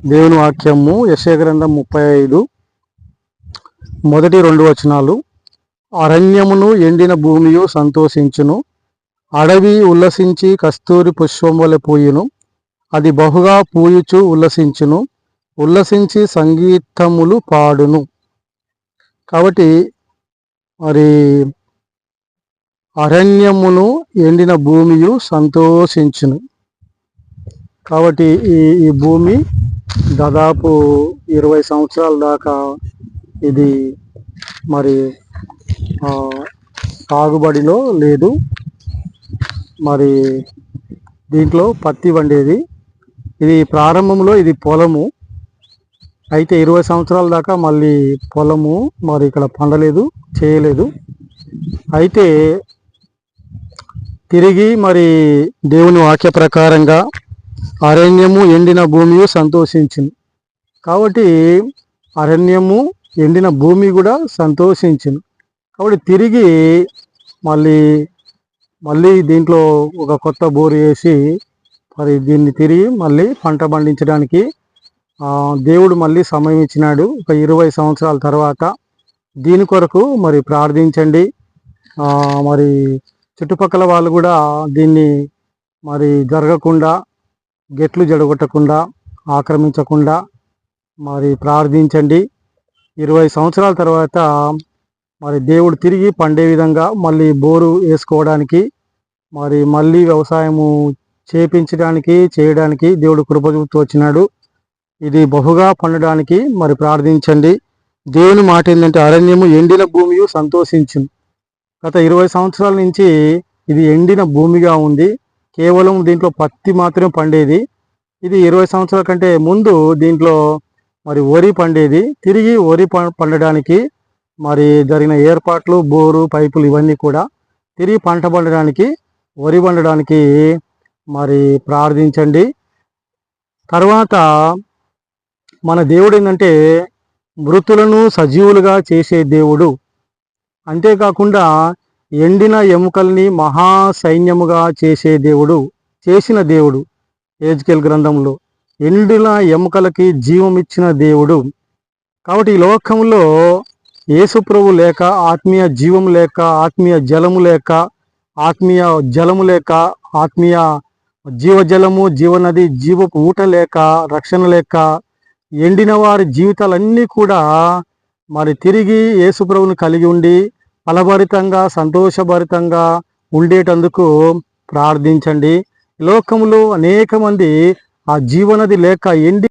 దేవుని వాక్యము యశగ్రంథం ముప్పై ఐదు మొదటి రెండు వచనాలు. అరణ్యమును ఎండిన భూమియు సంతోషించును అడవి ఉల్లసించి కస్తూరి పుష్పం వలె పూయును అది బహుగా పూయుచు ఉల్లసించును ఉల్లసించి సంగీతములు పాడును. కాబట్టి మరి అరణ్యమును ఎండిన భూమియు సంతోషించును. కాబట్టి ఈ ఈ భూమి దాదాపు ఇరవై సంవత్సరాల దాకా ఇది మరి సాగుబడిలో లేదు. మరి దీంట్లో పత్తి వండేది ఇది ప్రారంభంలో ఇది పొలము. అయితే ఇరవై సంవత్సరాల దాకా మళ్ళీ పొలము మరి ఇక్కడ పండలేదు చేయలేదు. అయితే తిరిగి మరి దేవుని వాక్య ప్రకారంగా అరణ్యము ఎండిన భూమియు సంతోషించింది కాబట్టి అరణ్యము ఎండిన భూమి కూడా సంతోషించింది కాబట్టి తిరిగి మళ్ళీ మళ్ళీ దీంట్లో ఒక కొత్త బోరు వేసి మరి దీన్ని తిరిగి మళ్ళీ పంట పండించడానికి దేవుడు మళ్ళీ సమయం ఇచ్చినాడు. ఒక ఇరవై సంవత్సరాల తర్వాత దీని కొరకు మరి ప్రార్థించండి. మరి చుట్టుపక్కల వాళ్ళు కూడా దీన్ని మరి జరగకుండా గెట్లు జడగొట్టకుండా ఆక్రమించకుండా మరి ప్రార్థించండి. ఇరవై సంవత్సరాల తర్వాత మరి దేవుడు తిరిగి పండే విధంగా మళ్ళీ బోరు వేసుకోవడానికి మరి మళ్ళీ వ్యవసాయము చేపించడానికి చేయడానికి దేవుడు కృప చూపుతూ వచ్చినాడు. ఇది బహుగా పండడానికి మరి ప్రార్థించండి. దేవుని మాట ఏంటంటే అరణ్యము ఎండిన భూమియు సంతోషించు గత ఇరవై సంవత్సరాల నుంచి ఇది ఎండిన భూమిగా ఉంది. కేవలం దీంట్లో పత్తి మాత్రమే పండేది. ఇది ఇరవై సంవత్సరాల కంటే ముందు దీంట్లో మరి వరి పండేది. తిరిగి వరి ప- పండడానికి మరి జరిగిన ఏర్పాట్లు బోరు పైపులు ఇవన్నీ కూడా తిరిగి పంట పండడానికి వరి పండడానికి మరి ప్రార్థించండి. తర్వాత మన దేవుడు ఏంటంటే మృతులను సజీవులుగా చేసే దేవుడు. అంతేకాకుండా ఎండిన ఎముకల్ని మహా సైన్యముగా చేసే దేవుడు చేసిన దేవుడు. ఏజ్కేల్ గ్రంథంలో ఎండిన ఎముకలకి జీవం ఇచ్చిన దేవుడు. కాబట్టి ఈ లోకంలో యేసుప్రభు లేక ఆత్మీయ జీవం లేక ఆత్మీయ జలము లేక ఆత్మీయ జలము లేక ఆత్మీయ జీవజలము జీవనది జీవపు ఊట లేక రక్షణ లేక ఎండిన వారి జీవితాలన్నీ కూడా మరి తిరిగి యేసుప్రభుని కలిగి ఉండి ఫలభరితంగా సంతోషభరితంగా ఉండేటందుకు ప్రార్థించండి. ఈ లోకములో అనేక మంది ఆ జీవనది లేక ఎండి